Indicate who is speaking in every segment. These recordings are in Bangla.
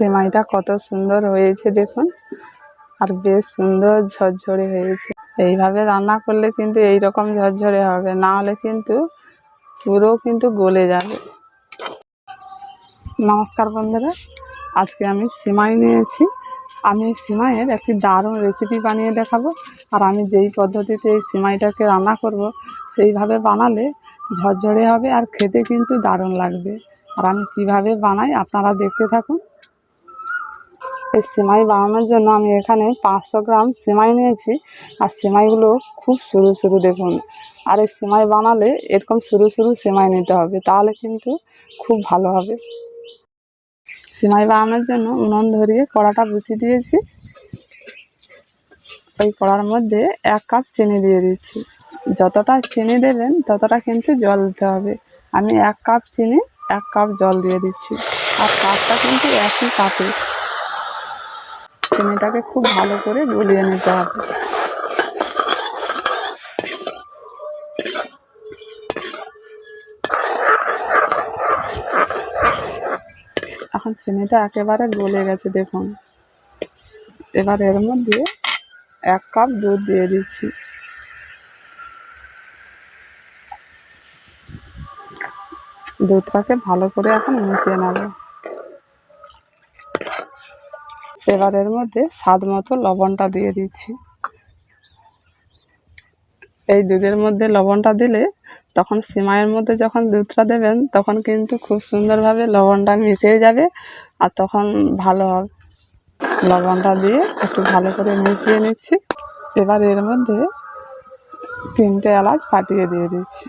Speaker 1: সেমাইটা কত সুন্দর হয়েছে দেখুন। আর বেশ সুন্দর ঝরঝরে হয়েছে। এইভাবে রান্না করলে কিন্তু এই রকম ঝরঝরে হবে, না হলে কিন্তু পুরো কিন্তু গলে যাবে। নমস্কার বন্ধুরা, আজকে আমি সিমাই নিয়েছি। আমি সিমাইয়ের একটি দারুণ রেসিপি বানিয়ে দেখাবো। আর আমি যেই পদ্ধতিতে এই সিমাইটাকে রান্না করব, সেইভাবে বানালে ঝরঝরে হবে আর খেতে কিন্তু দারুণ লাগবে। আর আমি কীভাবে বানাই আপনারা দেখতে থাকুন। এই সিমাই বানানোর জন্য আমি এখানে পাঁচশো গ্রাম সিমাই নিয়েছি। আর সিমাইগুলো খুব সরু সরু দেখুন। আর এই সিমাই বানালে এরকম সরু সরু সেমাই নিতে হবে, তাহলে কিন্তু খুব ভালো হবে। সিমাই বানানোর জন্য উনুন ধরিয়ে কড়াটা বসিয়ে দিয়েছি। ওই কড়ার মধ্যে এক কাপ চিনি দিয়ে দিচ্ছি। যতটা চিনি দেবেন ততটা কিন্তু জল দিতে হবে। আমি এক কাপ চিনি, এক কাপ জল দিয়ে দিচ্ছি। আর কাপটা কিন্তু একই কাপে চিনিটাকে খুব ভালো করে গলিয়ে নিতে হবে। এখন চিনিটা একেবারে গলে গেছে, দেখুন। এবার এর মধ্যে এক কাপ দুধ দিয়ে দিচ্ছি। দুধটাকে ভালো করে এখন মিশিয়ে নেব। এবার এর মধ্যে স্বাদ মতো লবণটা দিয়ে দিচ্ছি। এই দুধের মধ্যে লবণটা দিলে তখন সিমাইয়ের মধ্যে যখন দুধটা দেবেন, তখন কিন্তু খুব সুন্দরভাবে লবণটা মিশে যাবে আর তখন ভালো হবে লবণটা দিয়ে একটু ভালো করে মিশিয়ে নিচ্ছি। এবার এর মধ্যে তিনটে এলাচ ফাটিয়ে দিয়ে দিচ্ছি।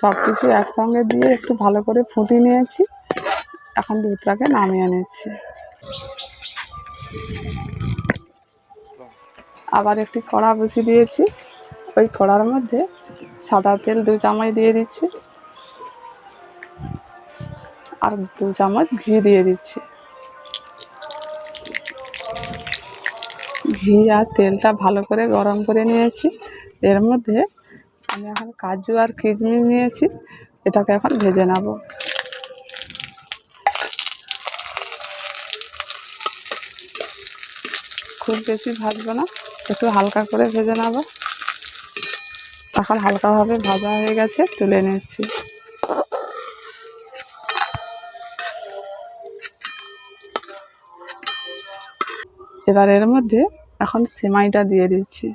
Speaker 1: সব কিছু একসঙ্গে দিয়ে একটু ভালো করে ফুটিয়ে নিয়েছি। এখন দুধটাকে নামিয়ে নিচ্ছি। আবার একটি কড়া বসিয়ে দিয়েছি। ওই কড়ার মধ্যে সাদা তেল দু চামচ দিয়ে দিচ্ছি। আর দু চামচ ঘি দিয়ে দিচ্ছি। ঘি আর তেলটা ভালো করে গরম করে নিয়েছি। এর মধ্যে আমি এখন কাজু আর কিশমিশ নিয়েছি, এটাকে এখন ভেজে নেব। খুব বেশি ভাজবো না, একটু হালকা করে ভেজে নেব। এখন হালকাভাবে ভাজা হয়ে গেছে, তুলে নিচ্ছি। এবার এর মধ্যে এখন সেমাইটা দিয়ে দিচ্ছি।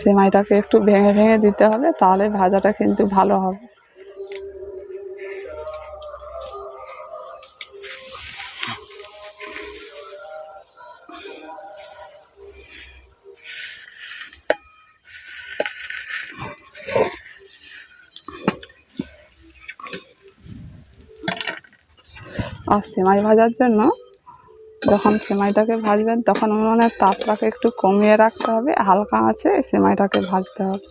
Speaker 1: সেমাইটাকে একটু ভেঙে ভেঙে দিতে হবে তাহলে ভাজাটা কিন্তু ভালো হবে। আর সেমাই ভাজার জন্য যখন সেমাইটাকে ভাজবেন, তখন মনে হয় তাপটাকে একটু কমিয়ে রাখতে হবে, হালকা আছে সেমাইটাকে ভাজতে হবে।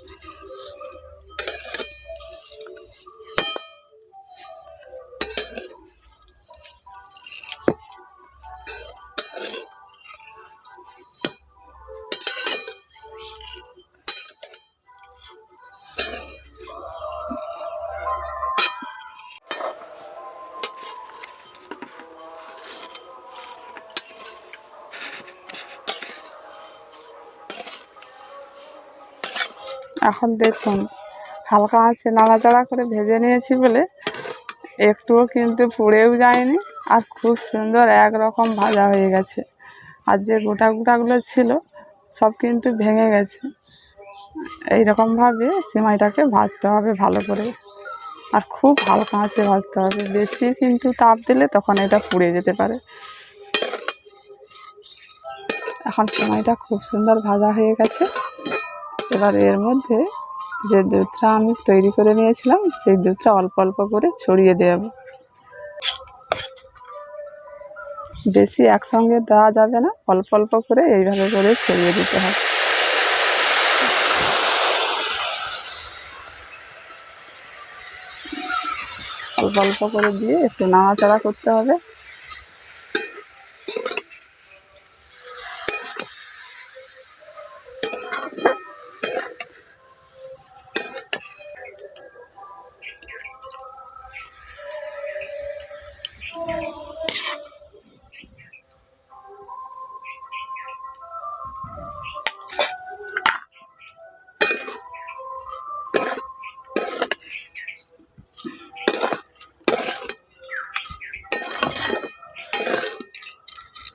Speaker 1: এখন দেখুন হালকা আছে নাড়াচাড়া করে ভেজে নিয়েছি বলে একটুও কিন্তু পুড়েও যায়নি আর খুব সুন্দর একরকম ভাজা হয়ে গেছে। আর যে গোটা গোটাগুলো ছিল সব কিন্তু ভেঙে গেছে। এইরকমভাবে সিমাইটাকে ভাজতে হবে ভালো করে। আর খুব হালকা আঁচে ভাজতে হবে। বেশি কিন্তু তাপ দিলে তখন এটা পুড়ে যেতে পারে। এখন সিমাইটা খুব সুন্দর ভাজা হয়ে গেছে। এবার এর মধ্যে যে দুধটা আমি তৈরি করে নিয়েছিলাম, সেই দুধটা অল্প অল্প করে ছড়িয়ে দেব। বেশি একসঙ্গে দেওয়া যাবে না, অল্প অল্প করে এইভাবে করে ছড়িয়ে দিতে হবে। অল্প অল্প করে দিয়ে একটু নাড়াচাড়া করতে হবে।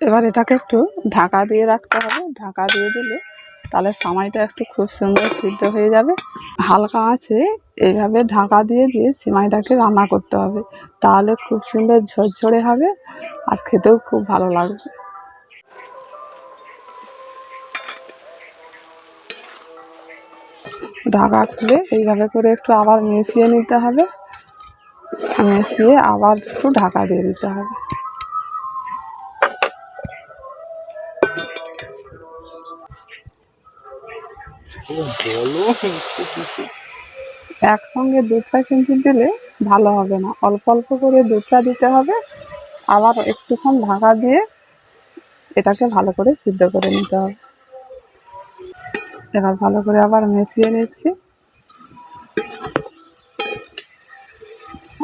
Speaker 1: এবার এটাকে একটু ঢাকা দিয়ে রাখতে হবে। ঢাকা দিয়ে দিলে তাহলে সামাইটা একটু খুব সুন্দর সিদ্ধ হয়ে যাবে। হালকা আছে এইভাবে ঢাকা দিয়ে দিয়ে সিমাইটাকে রান্না করতে হবে। তাহলে খুব সুন্দর ঝরঝরে হবে আর খেতেও খুব ভালো লাগবে। ঢাকা খুলে এইভাবে করে একটু আবার মিশিয়ে নিতে হবে। মিশিয়ে আবার একটু ঢাকা দিয়ে দিতে হবে।
Speaker 2: বলো।
Speaker 1: একসঙ্গে দুধটা কিন্তু দিলে ভালো হবে না। অল্প অল্প করে দুধটা দিতে হবে। আবার একটুক্ষণ ঢাকা দিয়ে এটাকে ভালো করে সিদ্ধ করে নিতে হবে। এবার ভালো করে আবার মিশিয়ে নিচ্ছি।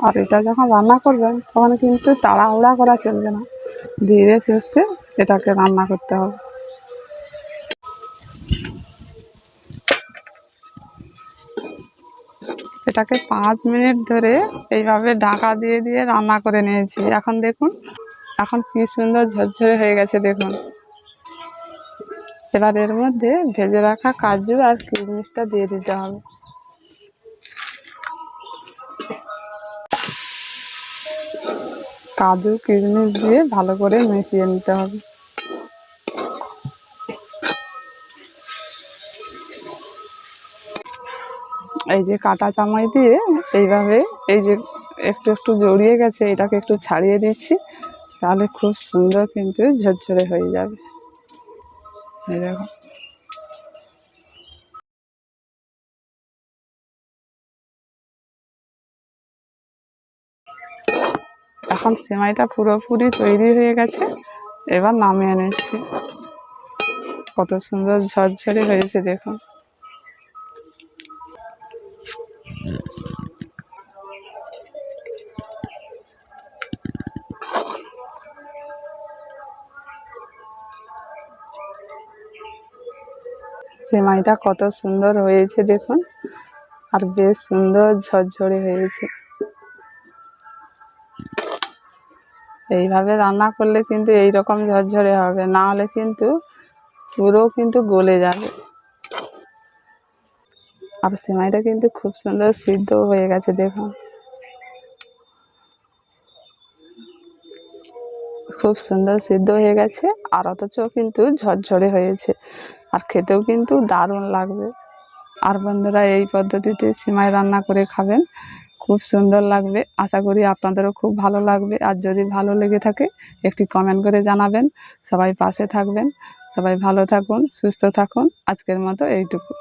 Speaker 1: আর এটা যখন রান্না করবেন, তখন কিন্তু তাড়াহুড়া করা চলবে না। ধীরে সুস্থে এটাকে রান্না করতে হবে। এটাকে পাঁচ মিনিট ধরে এইভাবে ঢাকা দিয়ে দিয়ে রান্না করে নিয়েছি। এখন দেখুন, এখন কি সুন্দর ঝরঝরে হয়ে গেছে, দেখুন। এবার এর মধ্যে ভেজে রাখা কাজু আর কিশমিশটা দিয়ে দিতে হবে। কাজু, কিশমিশ দিয়ে ভালো করে মিশিয়ে নিতে হবে। এই যে কাটা চামাই দিয়ে এইভাবে এই যে একটু একটু জড়িয়ে গেছে, এটাকে একটু ছাড়িয়ে দিচ্ছি, তাহলে খুব সুন্দর কিন্তু ঝরঝরে হয়ে যাবে। দেখো। এখন সেমাইটা পুরোপুরি তৈরি হয়ে গেছে, এবার নামিয়ে নিচ্ছি। কত সুন্দর ঝরঝরে হয়েছে, দেখুন। সেমাইটা কত সুন্দর হয়েছে দেখুন। আর বেশ সুন্দর ঝরঝরে হয়েছে। এইভাবে রান্না করলে কিন্তু এই রকম ঝরঝরে হবে, না হলে কিন্তু পুরো কিন্তু গলে যাবে। আর সেমাইটা কিন্তু খুব সুন্দর সিদ্ধ হয়ে গেছে দেখুন। খুব সুন্দর সিদ্ধ হয়ে গেছে, আর অথচ কিন্তু ঝরঝরে হয়েছে। আর খেতেও কিন্তু দারুণ লাগবে। আর বন্ধুরা, এই পদ্ধতিতে সিমাই রান্না করে খাবেন, খুব সুন্দর লাগবে। আশা করি আপনাদেরও খুব ভালো লাগবে। আর যদি ভালো লেগে থাকে, একটি কমেন্ট করে জানাবেন। সবাই পাশে থাকবেন। সবাই ভালো থাকুন, সুস্থ থাকুন। আজকের মতো এইটুকু।